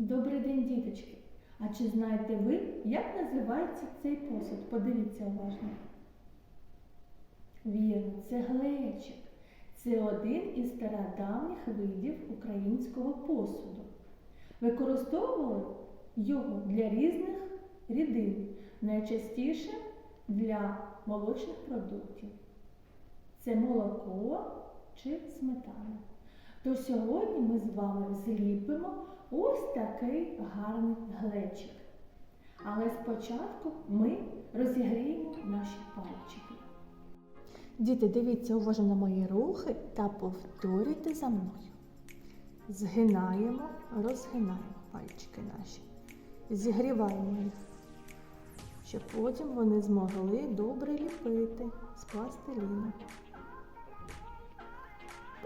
Добрий день, діточки! А чи знаєте ви, як називається цей посуд? Подивіться уважно. Вірно, це глечик. Це один із стародавніх видів українського посуду. Використовували його для різних рідин, найчастіше для молочних продуктів. Це молоко чи сметана. То сьогодні ми з вами зліпимо ось такий гарний глечик. Але спочатку ми розігріємо наші пальчики. Діти, дивіться уважно на мої рухи та повторюйте за мною. Згинаємо, розгинаємо пальчики наші. Зігріваємо їх, щоб потім вони змогли добре ліпити з пластиліну.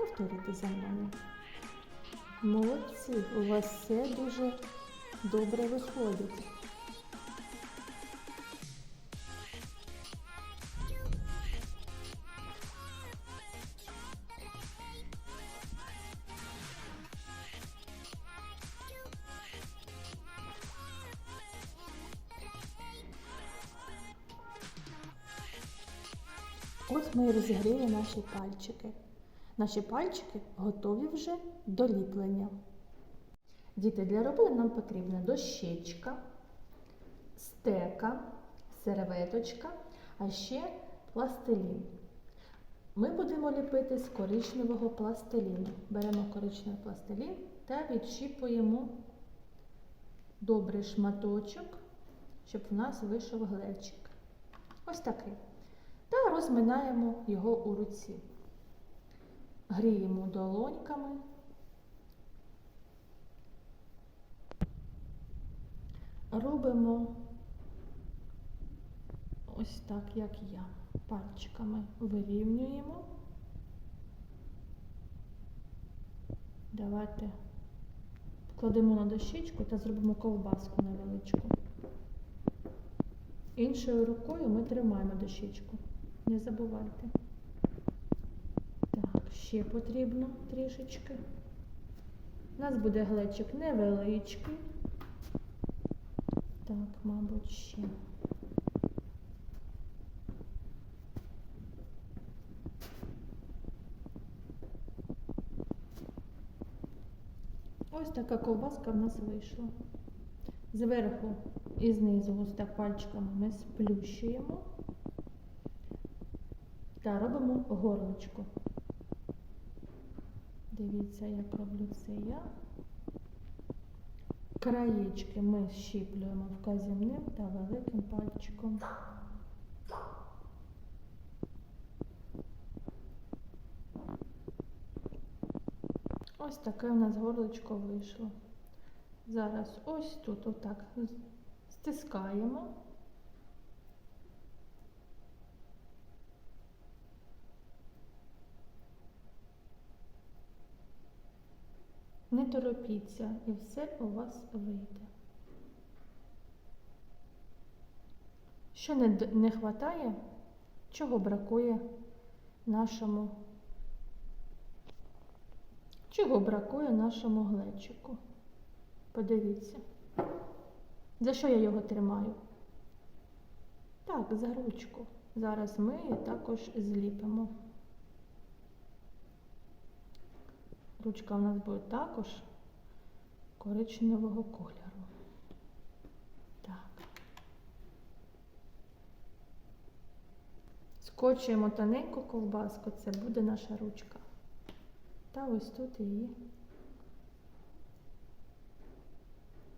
Повторюйте за мною. Молодці, у вас все дуже добре виходить. Ось ми розігріли наші пальчики. Наші пальчики готові вже до ліплення. Діти, для роботи нам потрібна дощечка, стека, серветочка, а ще пластилін. Ми будемо ліпити з коричневого пластиліну. Беремо коричневий пластилін та відщіпуємо добрий шматочок, щоб в нас вийшов глечик. Ось такий. Та розминаємо його у руці. Гріємо долоньками. Робимо ось так, як я. Пальчиками вирівнюємо. Давайте кладемо на дощечку та зробимо ковбаску невеличку. Іншою рукою ми тримаємо дощечку. Не забувайте. Ще потрібно трішечки. У нас буде глечик невеличкий. Так, мабуть, ще. Ось така ковбаска в нас вийшла. Зверху і знизу ось так пальчиками ми сплющуємо та робимо горлочку. Дивіться, як роблю це я. Краєчки ми щіплюємо вказівним та великим пальчиком. Ось таке у нас горлочко вийшло. Зараз ось тут отак стискаємо. Не торопіться і все у вас вийде. Що не, не хватає, чого бракує нашому, чого бракує нашому глечику? Подивіться. За що я його тримаю? Так, за ручку. Зараз ми її також зліпимо. Ручка у нас буде також коричневого кольору. Так. Скочуємо тоненьку ковбаску, це буде наша ручка. Та ось тут її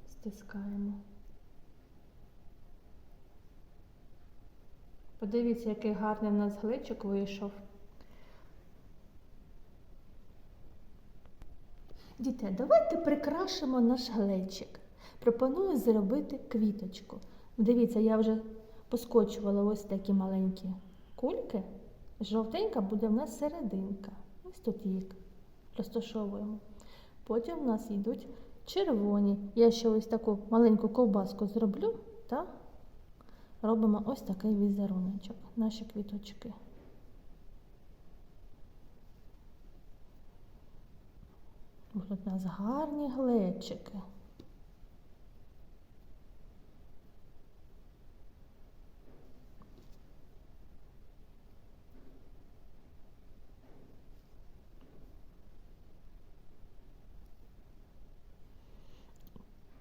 стискаємо. Подивіться, який гарний в нас глечик вийшов. Діти, давайте прикрашимо наш глечик. Пропоную зробити квіточку. Дивіться, я вже поскочувала ось такі маленькі кульки. Жовтенька буде в нас серединка. Ось тут їх розташовуємо. Потім в нас йдуть червоні. Я ще ось таку маленьку ковбаску зроблю та робимо ось такий візеруночок, наші квіточки. Будуть у нас гарні глечики.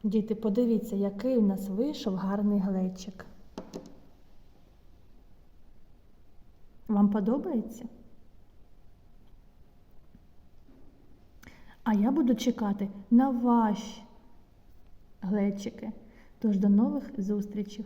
Діти, подивіться, який у нас вийшов гарний глечик. Вам подобається? А я буду чекати на ваші глечики. Тож до нових зустрічей!